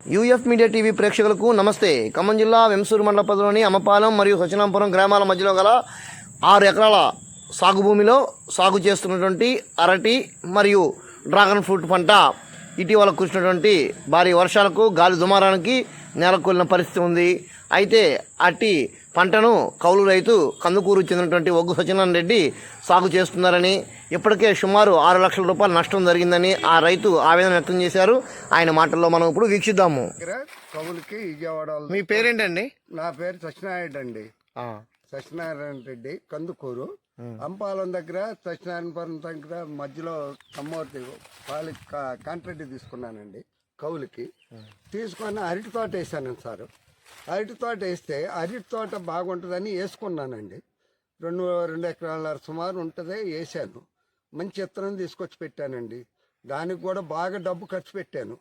UF media TV ప్రేక్షకులకు నమస్తే. ఖమ్మం జిల్లా వెంసూరు మండల పరిధిలోని అమ్మపాలెం మరియు సచినాంపురం గ్రామాల మధ్యలో గల ఆరు ఎకరాల సాగు భూమిలో సాగు చేస్తున్నటువంటి అరటి మరియు డ్రాగన్ ఫ్రూట్ పంట ఇటీవల కురిసినటువంటి భారీ వర్షాలకు గాలి దుమారానికి నేలకొల్లిన పరిస్థితి ఉంది. అయితే అట్టి పంటను కౌలు రైతు కందుకూరు చెందినటువంటి ఒగ్గు సత్యనారాయణ రెడ్డి సాగు చేస్తున్నారని ఇప్పటికే సుమారు ఆరు లక్షల రూపాయల నష్టం జరిగిందని ఆ రైతు ఆవేదన వ్యక్తం చేశారు. ఆయన మాటల్లో మనం ఇప్పుడు వీక్షిద్దాము. వాళ్ళు- మీ పేరేంటండి? నా పేరు సత్యనారాయణ అండి. సత్యనారాయణ రెడ్డి కందుకూరు. అంపాలం దగ్గర సత్యనారాయణపురం దగ్గర మధ్యలో కమ్మోర్తి పాలి కాంట్రాక్ట్ తీసుకున్నానండి కవులకి తీసుకొని అరటి తోట వేసాను సార్. అరటి తోట వేస్తే అరటి తోట బాగుంటుందని వేసుకున్నానండి. రెండు రెండు ఎకరాల సుమారు ఉంటుంది వేసాను మంచి ఇత్తనం తీసుకొచ్చి పెట్టానండి. దానికి కూడా బాగా డబ్బు ఖర్చు పెట్టాను.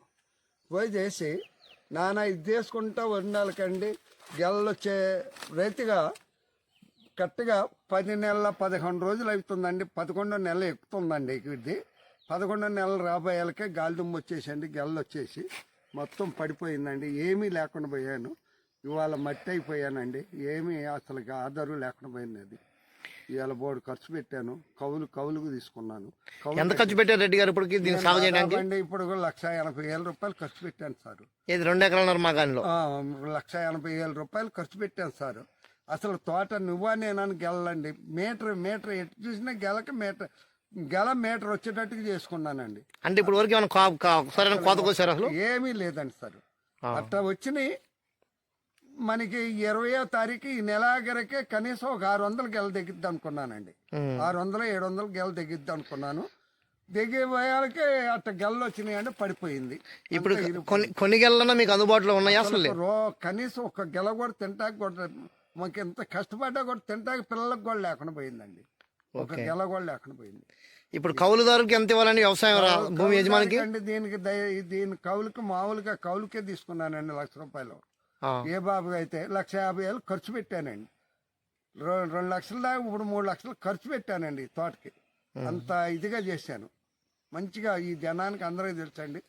పోయి చేసి నాన్న ఇది తీసుకుంటా వండాలకండి గెలలు వచ్చే రైతుగా కరెక్ట్గా పది నెలల పదకొండు రోజులు అవుతుందండి. పదకొండో నెల ఎక్కుతుందండి ఇది. పదకొండో నెలలు రాబోయేలకే గాలి దుమ్ము వచ్చేసండి గెలలు వచ్చేసి మొత్తం పడిపోయిందండి. ఏమీ లేకుండా పోయాను. ఇవాళ మట్టి అయిపోయానండి. ఏమీ అసలు ఆధారు లేకుండా పోయింది అది. ఇవాళ బోర్డు ఖర్చు పెట్టాను. కవులు కవులుకు తీసుకున్నాను. ఎంత ఖర్చు పెట్టారు రెడ్డి గారు ఇప్పటికి దీన్ని సాగు చేయడానికి? దాదాపు ఇప్పుడు కూడా లక్ష ఎనభై వేల రూపాయలు ఖర్చు పెట్టాను సార్. ఇది రెండు ఎకరాల మాగానిలో లక్ష ఎనభై వేల రూపాయలు ఖర్చు పెట్టాను సార్. అసలు తోట నువ్వా నేనని గెలండి మీటర్ మీటర్ ఎటు చూసినా గెలక మీటర్ గెల మీటర్ వచ్చేటట్టుగా చేసుకున్నానండి. అంటే ఇప్పుడు వరకు ఏమైనా కా- కా- సరైన కోత కోసారు అసలు? ఏమీ లేదండి సార్. అట్లా వచ్చినాయి. మనకి ఇరవయో తారీఖు ఈ నెలాఖరికే కనీసం ఒక ఆరు వందలు గెల దిగిద్ది అనుకున్నానండి. ఆరు వందలు ఏడు వందలు గెల దిగిద్ది అనుకున్నాను దిగే పోయాలకే అట్ట గెలలు వచ్చినాయి అంటే పడిపోయింది ఇప్పుడు. కొన్ని కొన్ని గెలలన్నా మీకు అందుబాటులో ఉన్నాయా అసలు? రో కనీసం ఒక గెల కూడా తింటాక కూడా మాకు ఎంత కష్టపడ్డా కూడా తింటాక పిల్లలకు కూడా లేకుండా పోయిందండి ఒక. గెల కూడా లేకుండా పోయింది ఇప్పుడు కౌలుదారుకి ఎంత ఇవ్వాలండి వ్యవసాయం భూమి యజమానికి అండి దీనికి దీని కౌలుకి మామూలుగా కౌలుకే తీసుకున్నానండి లక్ష రూపాయలు. ఏ బాబు అయితే లక్ష యాభై వేలు ఖర్చు పెట్టానండి. రెండు లక్షల దాకా ఇప్పుడు మూడు లక్షలు ఖర్చు పెట్టానండి తోటకి. అంత ఇదిగా చేశాను. మంచిగా ఈ జనానికి అందరికీ తెలుసండి.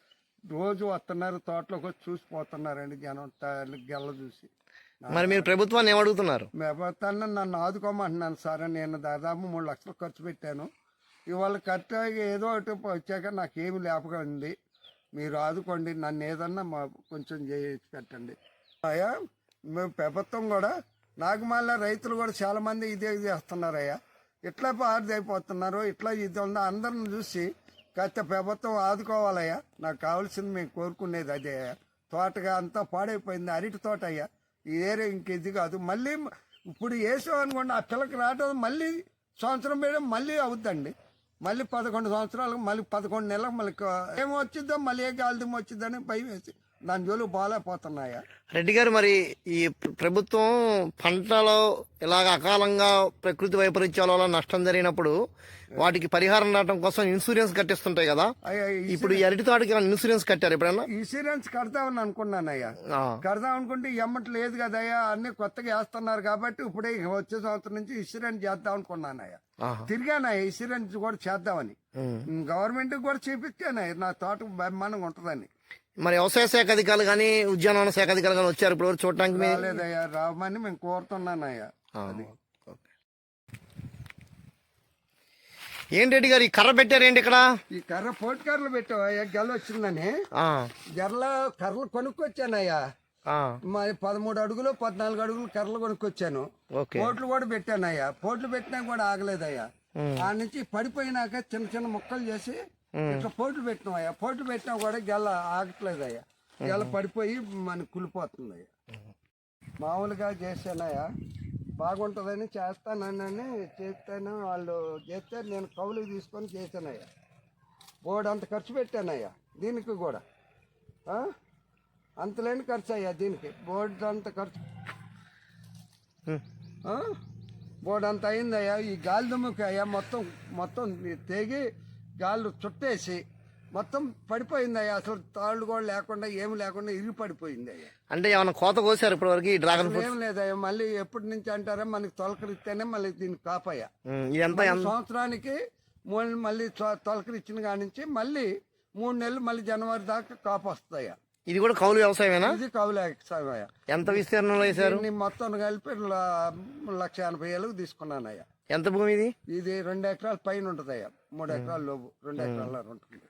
రోజు వస్తున్నారు తోటలోకి వచ్చి చూసిపోతున్నారండి జనం గెల్ల చూసి. మరి మీరు ప్రభుత్వాన్ని ఏమడుగుతున్నారు మేపతాన్ని నన్ను ఆదుకోమంటున్నాను సార్ నేను దాదాపు మూడు లక్షలు ఖర్చు పెట్టాను. ఇవాళ కరెక్ట్గా ఏదో ఒకటి వచ్చాక నాకేమి లేపగా ఉంది మీరు ఆదుకోండి నన్ను ఏదన్నా మా కొంచెం చేసి పెట్టండి. అయ్యా మేము ప్రభుత్వం కూడా నాకు మళ్ళీ రైతులు కూడా చాలా మంది ఇదే చేస్తున్నారయ్యా. ఇట్లా పారిది అయిపోతున్నారు ఇట్లా ఇది ఉందా. అందరిని చూసి కాస్త ప్రభుత్వం ఆదుకోవాలయ్యా. నాకు కావాల్సింది మేము కోరుకునేది అదే తోటగా అంతా పాడైపోయింది అరటి తోట అయ్యా. ఏరే ఇంక ఇది కాదు. మళ్ళీ ఇప్పుడు వేసాం అనుకోండి ఆ పిల్లకి రావడం మళ్ళీ సంవత్సరం వేయడం మళ్ళీ అవుద్దండి. మళ్ళీ పదకొండు సంవత్సరాలకు మళ్ళీ పదకొండు నెలలకు మళ్ళీ క- వచ్చిద్దో మళ్ళీ ఏ గాలిదం వచ్చిద్దని భయం వేసి దాని జోలు బాగాలేకపోతున్నాయా రెడ్డి గారు మరి ఈ ప్ర- ప్రభుత్వం పంటలో ఇలాగ అకాలంగా ప్రకృతి వైపరీత్యాల వల్ల నష్టం జరిగినప్పుడు వాటికి పరిహారం రావడం కోసం ఇన్సూరెన్స్ కట్టిస్తుంటాయి కదా. ఇప్పుడు ఈ అరటి తోటకి ఇన్సూరెన్స్ కట్టారు ఎప్పుడైనా ఇన్సూరెన్స్ కడతామని అనుకున్నానయ్యా. కడదాం అనుకుంటే ఎమ్మటి లేదు కదయ్యా అన్ని కొత్తగా వేస్తున్నారు కాబట్టి ఇప్పుడే వచ్చే సంవత్సరం నుంచి ఇన్సూరెన్స్ చేద్దాం అనుకున్నానయ్యా. తిరిగానయ్యా ఇన్సూరెన్స్ కూడా చేద్దామని. గవర్నమెంట్ కూడా చేపించానయ్య నా తోట బ్రహ్మాండంగా ఉంటుందని. మరి వ్యవసాయ శాఖ అధికారులు కానీ ఉద్యానవన శాఖ అధికారులు కానీ వచ్చారు ఇప్పుడు చూడటానికి మీ- రాలేదయ్యా మేము కోరుతున్నానయ్యా. ఆ, ఓకే. ఏంటి రెడ్డి గారు ఈ కర్ర పెట్టారు ఏంటి ఇక్కడ? ఈ కర్ర పోటీ కర్రలు పెట్టావయ్యా గెల వచ్చిందని. ఆ, జర్ల కర్రలు కొనుక్కొచ్చానయ్యా. ఆ, మరి పదమూడు అడుగులు పద్నాలుగు అడుగులు కర్రలు కొనుక్కొచ్చాను. ఓకే. పోట్లు కూడా పెట్టానయ్యా. పోట్లు పెట్టినా కూడా ఆగలేదయ్యా. ఆ నుంచి పడిపోయినాక చిన్న చిన్న ముక్కలు చేసి ఇట్లా పోట్లు పెట్టినామయ్యా పోట్లు పెట్టినా కూడా గెల ఆగట్లేదయ్యా. గెల పడిపోయి మనకు కులిపోతుందయ్యా మామూలుగా చేశానయ్యా బాగుంటుందని చేస్తానని చేస్తాను వాళ్ళు చేస్తే నేను కవులకు తీసుకొని చేశానయ్యా. బోర్డు అంత ఖర్చు పెట్టానయ్యా దీనికి కూడా? అంతలేని ఖర్చు అయ్యా దీనికి. బోర్డు అంత ఖర్చు. అంత అయిందయ్యా. ఈ గాలి దుమ్ముకి అయ్యా మొత్తం మొత్తం తెగి గాలి చుట్టేసి మొత్తం పడిపోయిందయ్యా. అసలు తాళ్ళు కూడా లేకుండా ఏమి లేకుండా ఇరిగి పడిపోయింది అయ్యా అంటే ఏమైనా కోత కోసారు ఇప్పటి వరకు ఈ డ్రాగన్ ఏం లేదయ్యా. మళ్ళీ ఎప్పటి నుంచి అంటారా మనకి తొలకరిస్తేనే మళ్ళీ దీనికి కాపయ్యా. ఎంత- సంవత్సరానికి మూడు మళ్ళీ తొలకరిచ్చిన కాడి నుంచి మళ్ళీ మూడు నెలలు మళ్ళీ జనవరి దాకా కాపు వస్తాయా ఇది కూడా కౌలు వ్యవసాయమేనా? ఇది కౌలు ఎక్సామయ్య ఎంత విస్తీర్ణంలో వేశారు? దీన్ని మొత్తం కలిపి లక్ష ఎనభై ఏళ్ళకు తీసుకున్నానయ్యా. ఎంత భూమి ఇది? ఇది రెండు ఎకరాల పైన ఉంటుందయ్యా. మూడు ఎకరాల లోపు రెండు ఎకరాల ఉంటుంది.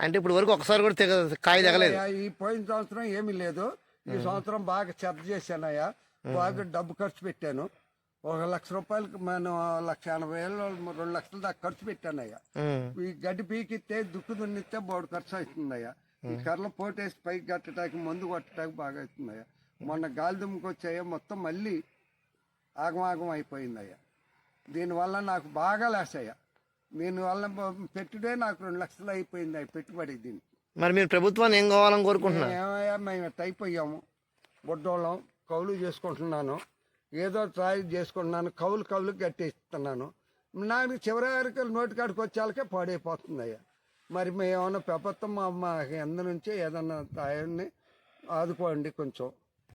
అంటే ఇప్పుడు వరకు ఒకసారి కూడా తెగ కాయ తెగలేదు? అయ్యా, ఈ పోయిన సంవత్సరం ఏమీ లేదు. ఈ సంవత్సరం బాగా చెత్త చేశానయ్యా. బాగా డబ్బు ఖర్చు పెట్టాను. ఒక లక్ష రూపాయలకి నేను లక్ష ఎనభై వేలు రెండు లక్షల దాకా ఖర్చు పెట్టానయ్యా. ఉమ్. ఈ గడ్డి పీకిస్తే దుక్కు దున్నిస్తే బోడు ఖర్చు అవుతుందయ్యా. ఈ కర్రలు పోటేసి పైకి కట్టడానికి మందు కొట్టడానికి బాగా అవుతుందయ్యా మొన్న గాలి దుమ్ముకి వచ్చాయా మొత్తం మళ్ళీ ఆగమాగం అయిపోయిందయ్యా. దీనివల్ల నాకు బాగా లాస్ అయ్యా. దీనివల్ల పెట్టుడే నాకు రెండు లక్షలు అయిపోయింది అయ్యా పెట్టుబడి దీనికి. మరి మీరు ప్రభుత్వాన్ని ఏం కావాలని కోరుకుంటున్నారు? ఏమయ్యా మేము అయిపోయాము బొడ్డోళ్ళం కౌలు చేసుకుంటున్నాను. ఏదో ట్రై చేసుకుంటున్నాను కౌలు కౌలు కట్టేస్తున్నాను. నాకు చివరి వరకు నోటి కాడికి వచ్చేళ్ళకే పాడైపోతుంది అయ్యా మరి మేము పెపత్తం మా మా ఎందు నుంచి ఏదన్నా సాయాన్ని ఆదుకోండి కొంచెం.